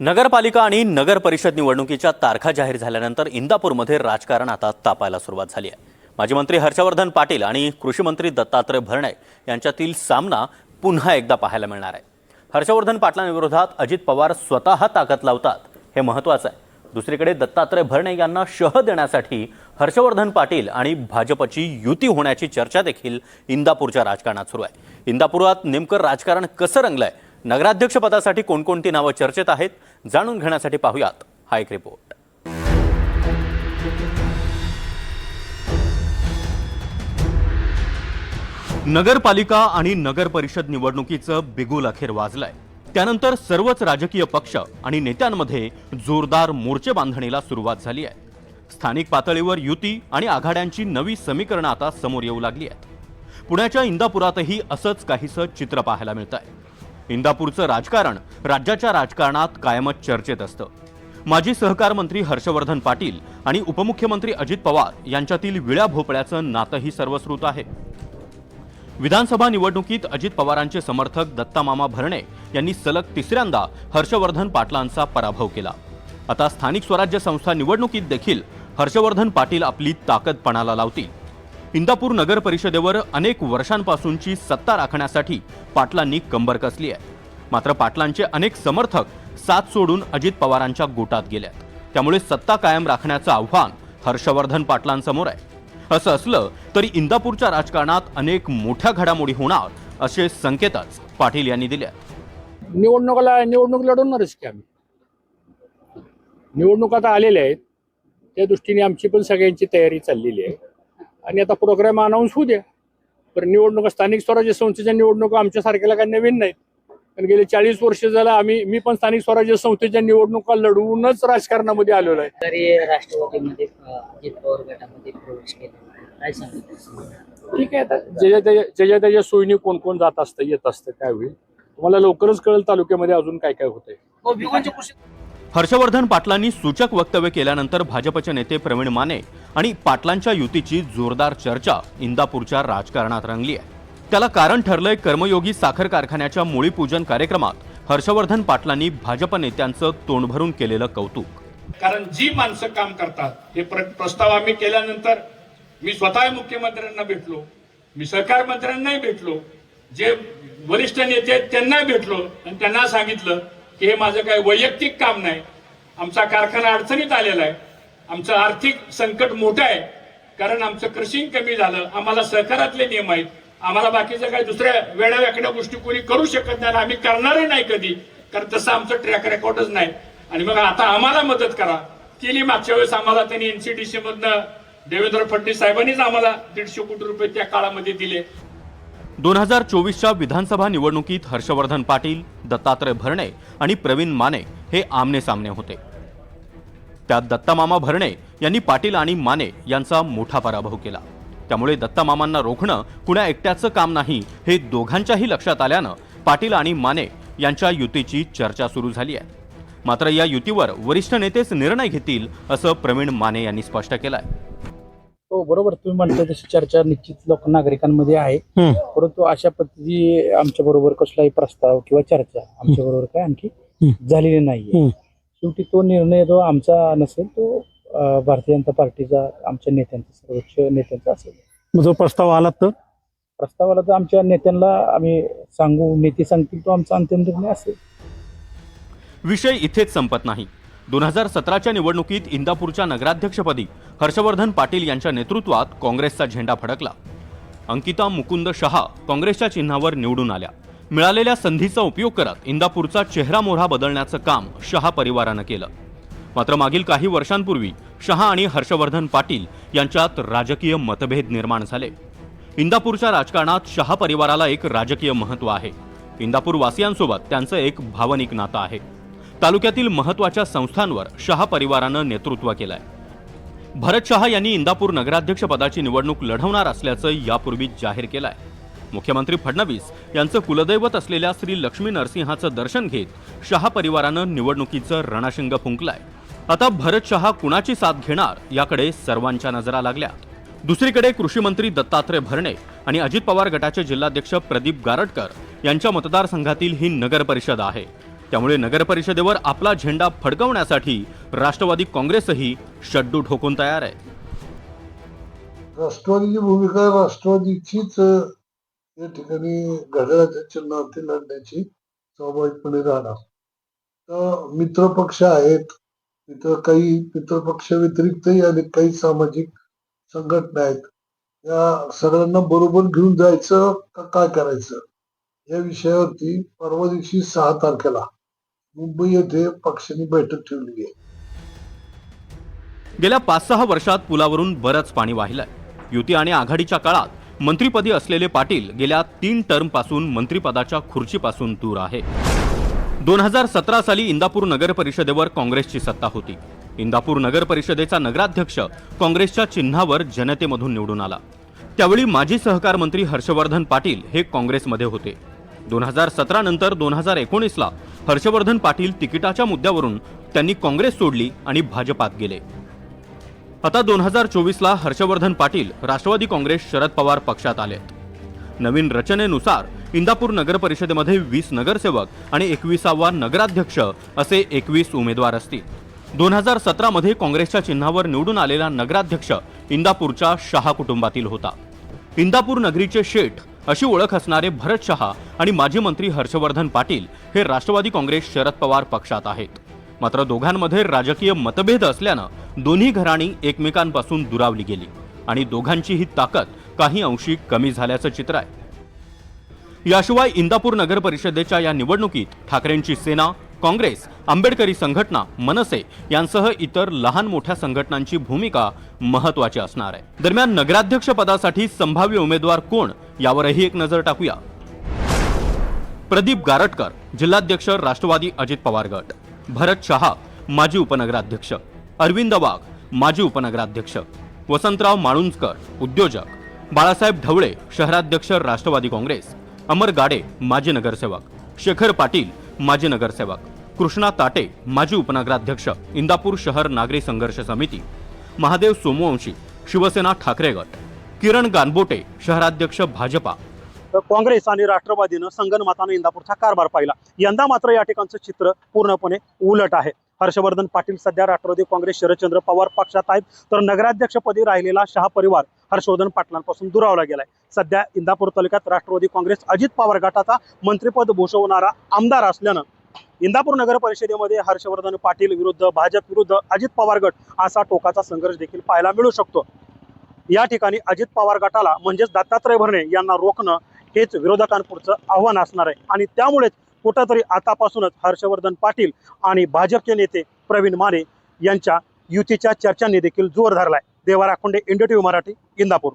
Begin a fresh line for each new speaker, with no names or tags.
नगरपालिका आणि नगर परिषद निवडणुकीच्या तारखा जाहीर झाल्यानंतर इंदापूरमध्ये राजकारण आता तापायला सुरुवात झाली आहे. माजी मंत्री हर्षवर्धन पाटील आणि कृषी मंत्री दत्तात्रय भरणे यांच्यातील सामना पुन्हा एकदा पाहायला मिळणार आहे. हर्षवर्धन पाटलांविरोधात अजित पवार स्वतः ताकद लावतात हे महत्त्वाचं आहे. दुसरीकडे दत्तात्रय भरणे यांना शह देण्यासाठी हर्षवर्धन पाटील आणि भाजपची युती होण्याची चर्चा देखील इंदापूरच्या राजकारणात सुरू आहे. इंदापुरात नेमकं राजकारण कसं रंगलंय नगराध्यक्षपदासाठी कोणकोणती नावं चर्चेत आहेत जाणून घेण्यासाठी पाहूयात हा एक रिपोर्ट नगरपालिका आणि नगर परिषद निवडणुकीचं बिगुल अखेर वाजलंय. त्यानंतर सर्वच राजकीय पक्ष आणि नेत्यांमध्ये जोरदार मोर्चे बांधणीला सुरुवात झाली आहे. स्थानिक पातळीवर युती आणि आघाड्यांची नवी समीकरणं आता समोर येऊ लागली आहेत. पुण्याच्या इंदापुरातही असंच काहीसं चित्र पाहायला मिळत आहे इंदापूरचं राजकारण राज्याच्या राजकारणात कायमच चर्चेत असतं. माजी सहकार मंत्री हर्षवर्धन पाटील आणि उपमुख्यमंत्री अजित पवार यांच्यातील विळ्या भोपळ्याचं नातंही सर्वश्रुत आहे. विधानसभा निवडणुकीत अजित पवारांचे समर्थक दत्तामामा भरणे यांनी सलग तिसऱ्यांदा हर्षवर्धन पाटलांचा पराभव केला. आता स्थानिक स्वराज्य संस्था निवडणुकीत देखील हर्षवर्धन पाटील आपली ताकद पणाला लावतील. इंदापूर नगर परिषदेवर अनेक वर्षांपासूनची सत्ता राखण्यासाठी पाटलांनी कंबर कसली आहे. मात्र पाटलांचे अनेक समर्थक साथ सोडून अजित पवारांच्या गोटात गेल्यात त्यामुळे सत्ता कायम राखण्याचं आव्हान हर्षवर्धन पाटलांसमोर आहे. असं असलं तरी इंदापूरच्या राजकारणात अनेक मोठ्या घडामोडी होणार असे संकेतच पाटील यांनी दिले
निवडणुकाला निवडणूक लढवणारच की आम्ही. निवडणूक आता आलेल्या आहेत. त्या दृष्टीने आमची पण सगळ्यांची तयारी चाललेली आहे. आणि आता प्रोग्राम अनाऊन्स होऊ द्या. पण निवडणुका स्थानिक स्वराज्य संस्थेच्या निवडणुका आमच्यासारख्याला काही नवीन नाहीत. कारण गेले चाळीस वर्ष झालं आम्ही मी पण स्थानिक स्वराज्य संस्थेच्या निवडणुका लढवूनच राजकारणामध्ये आलेलो आहे.
तरी राष्ट्रवादीमध्ये अ, अजित पवार गटामध्ये प्रवेश केला काय सांगितलं
ठीक आहे आता ज्याच्या त्याच्या ज्याच्या त्याच्या सोयीने कोण कोण जात असतं येत असतं काय होईल तुम्हाला लवकरच कळेल तालुक्यामध्ये अजून काय काय होतंय.
हर्षवर्धन पाटलांनी सूचक वक्तव्य केल्यानंतर भाजपचे नेते प्रवीण माने आणि पाटलांच्या युतीची जोरदार चर्चा इंदापूरच्या राजकारणात रंगली आहे. त्याला कारण ठरलंय कर्मयोगी साखर कारखान्याच्या मुळीपूजन कार्यक्रमात हर्षवर्धन पाटलांनी भाजप नेत्यांचं तोंड भरून केलेलं कौतुक.
कारण जी माणसं काम करतात हे प्रस्ताव आम्ही केल्यानंतर मी स्वतः मुख्यमंत्र्यांना भेटलो मी सहकार मंत्र्यांनाही भेटलो जे वरिष्ठ नेते त्यांनाही भेटलो आणि त्यांना सांगितलं की हे माझं काही वैयक्तिक काम नाही. आमचा कारखाना अडचणीत आलेला आहे. आमचं आर्थिक संकट मोठं आहे. कारण आमचं क्रशिंग कमी झालं. आम्हाला सहकारातले नियम आहेत. आम्हाला बाकीच्या काही दुसऱ्या वेड्या वेगळ्या गोष्टी कोणी करू शकत नाही आम्ही करणारही नाही कधी. कारण तसं आमचं ट्रॅक रेकॉर्डच नाही. आणि मग आता आम्हाला मदत करा. केली मागच्या वेळेस आम्हाला त्यांनी एनसीडीसी मधनं देवेंद्र फडणवीस साहेबांनीच आम्हाला दीडशे कोटी रुपये त्या काळामध्ये दिले.
दोन हजार चोवीसच्या विधानसभा निवडणुकीत हर्षवर्धन पाटील दत्तात्रय भरणे आणि प्रवीण माने हे आमने सामने होते. त्यात दत्तामामा भरणे यांनी पाटील आणि माने यांचा मोठा पराभव केला. त्यामुळे दत्तामामांना रोखणं कुणा एकट्याचं काम नाही हे दोघांच्याही लक्षात आल्यानं पाटील आणि माने यांच्या युतीची चर्चा सुरू झाली आहे. मात्र या युतीवर वरिष्ठ नेतेच निर्णय घेतील असं प्रवीण माने यांनी स्पष्ट केलं आहे
हो बरोबर. तुम्ही म्हणता तशी चर्चा निश्चित लोक नागरिकांमध्ये आहे. परंतु अशा पद्धती आमच्या बरोबर कसलाही प्रस्ताव किंवा चर्चा आमच्या बरोबर काय आणखी झालेली नाहीये. शेवटी तो निर्णय जो आमचा नसेल तो भारतीय जनता पार्टीचा आमच्या नेत्यांचा सर्वोच्च नेत्यांचा असेल.
मग जो प्रस्ताव आला तर?
प्रस्तावाला तर आमच्या नेत्यांना आम्ही सांगू नेते सांगतील तो आमचा अंतिम निर्णय असेल.
विषय इथेच संपत नाही. दोन हजार सतराच्या निवडणुकीत इंदापूरच्या नगराध्यक्षपदी हर्षवर्धन पाटील यांच्या नेतृत्वात काँग्रेसचा झेंडा फडकला. अंकिता मुकुंद शहा काँग्रेसच्या चिन्हावर निवडून आल्या. मिळालेल्या संधीचा उपयोग करत इंदापूरचा चेहरा मोहरा बदलण्याचं काम शहा परिवारानं केलं. मात्र मागील काही वर्षांपूर्वी शहा आणि हर्षवर्धन पाटील यांच्यात राजकीय मतभेद निर्माण झाले. इंदापूरच्या राजकारणात शहा परिवाराला एक राजकीय महत्त्व आहे. इंदापूर वासियांसोबत त्यांचं एक भावनिक नातं आहे. तालुक्यातील महत्त्वाच्या संस्थांवर शहा परिवारानं नेतृत्व केलंय. भरत शहा यांनी इंदापूर नगराध्यक्ष पदाची निवडणूक लढवणार असल्याचं यापूर्वीच जाहीर केलंय. मुख्यमंत्री फडणवीस यांचं कुलदैवत असलेल्या श्री लक्ष्मी नरसिंहाचं दर्शन घेत शहा परिवारानं निवडणुकीचं रणाशिंग फुंकलाय. आता भरत शहा कुणाची साथ घेणार याकडे सर्वांच्या नजरा लागल्या. दुसरीकडे कृषी मंत्री दत्तात्रय भरणे आणि अजित पवार गटाचे जिल्हाध्यक्ष प्रदीप गारटकर यांच्या मतदारसंघातील ही नगर परिषद आहे. त्यामुळे नगरपरिषदेवर आपला झेंडा फडकवण्यासाठी राष्ट्रवादी काँग्रेसही शड्डू ठोकून तयार आहे.
राष्ट्रवादीची भूमिका राष्ट्रवादीचीच या ठिकाणी घड्याळाच्या चिन्हावरती लढण्याची स्वाभाविकपणे राहणार. तर मित्र पक्ष आहेत मित्र काही मित्र पक्ष व्यतिरिक्तही अनेक काही सामाजिक संघटना आहेत. या सगळ्यांना बरोबर घेऊन जायचं का काय करायचं? या विषयावरती परवा दिवशी सहा तारखेला मुंबई येथे पक्षाने बैठक ठेवली आहे.
गेल्या पाच सहा वर्षात पुलावरून बरंच पाणी वाहिलंय. युती आणि आघाडीच्या काळात मंत्रीपदी असलेले पाटील गेल्या तीन टर्मपासून मंत्रिपदाच्या खुर्चीपासून दूर आहे. दोन हजार सतरा साली इंदापूर नगर परिषदेवर काँग्रेसची सत्ता होती. इंदापूर नगर परिषदेचा नगराध्यक्ष काँग्रेसच्या चिन्हावर जनतेमधून निवडून आला. त्यावेळी माजी सहकार मंत्री हर्षवर्धन पाटील हे काँग्रेसमध्ये होते. दोन हजार सतरा नंतर दोन हजार एकोणीसला हर्षवर्धन पाटील तिकिटाच्या मुद्द्यावरून त्यांनी काँग्रेस सोडली आणि भाजपात गेले. आता दोन हजार चोवीसला हर्षवर्धन पाटील राष्ट्रवादी काँग्रेस शरद पवार पक्षात आले नवीन रचनेनुसार इंदापूर नगर परिषदेमध्ये वीस नगरसेवक आणि एकविसावा नगराध्यक्ष असे एकवीस उमेदवार असतील. दोन हजार सतरामध्ये काँग्रेसच्या चिन्हावर निवडून आलेला नगराध्यक्ष इंदापूरच्या शहा कुटुंबातील होता. इंदापूर नगरीचे शेठ अशी ओळख असणारे भरत शहा आणि माजी मंत्री हर्षवर्धन पाटील हे राष्ट्रवादी काँग्रेस शरद पवार पक्षात आहेत. मात्र दोघांमध्ये राजकीय मतभेद असल्यानं दोन्ही घराणी एकमेकांपासून दुरावली गेली आणि दोघांची ही ताकद काही अंशी कमी झाल्याचं चित्र आहे. याशिवाय इंदापूर नगर परिषदेच्या या निवडणुकीत ठाकरेंची सेना काँग्रेस आंबेडकरी संघटना मनसे यांसह इतर लहान मोठ्या संघटनांची भूमिका महत्वाची असणार आहे. दरम्यान नगराध्यक्ष पदासाठी संभाव्य उमेदवार कोण यावरही एक नजर टाकूया. प्रदीप गारटकर जिल्हाध्यक्ष राष्ट्रवादी अजित पवार गट. भरत शहा माजी उपनगराध्यक्ष. अरविंद वाघ माजी उपनगराध्यक्ष. वसंतराव माळुंजकर उद्योजक. बाळासाहेब ढवळे शहराध्यक्ष राष्ट्रवादी काँग्रेस. अमर गाडे माजी नगरसेवक. शेखर पाटील माजी नगरसेवक. कृष्णा ताटे माजी उपनगराध्यक्ष इंदापूर शहर नागरी संघर्ष समिती. महादेव सोमवंशी शिवसेना ठाकरे गट. किरण गानबोटे शहराध्यक्ष भाजपा.
काँग्रेस आणि राष्ट्रवादीनं संगनमतानं इंदापूरचा कारभार पाहिला. यंदा मात्र या ठिकाणचं चित्र पूर्णपणे उलट आहे. हर्षवर्धन पाटील सध्या राष्ट्रवादी काँग्रेस शरदचंद्र पवार पक्षात आहेत. तर नगराध्यक्षपदी राहिलेला शहा परिवार हर्षवर्धन पाटलांपासून दुरावला गेलाय. सध्या इंदापूर तालुक्यात राष्ट्रवादी काँग्रेस अजित पवार गटाचा मंत्रिपद भूषवणारा आमदार असल्यानं इंदापूर नगर परिषदेमध्ये हर्षवर्धन पाटील विरुद्ध भाजप विरुद्ध अजित पवार गट असा टोकाचा संघर्ष देखील पाहायला मिळू शकतो. या ठिकाणी अजित पवार गटाला म्हणजेच दत्तात्रय भरणे यांना रोखणं हेच विरोधकांपुढचं आव्हान असणार आहे. आणि त्यामुळेच कुठंतरी आतापासूनच हर्षवर्धन पाटील आणि भाजपचे नेते प्रवीण माने यांच्या युतीच्या चर्चांनी देखील जोर धरलाय. Deva Rakhonde India TV Marathi Indapur.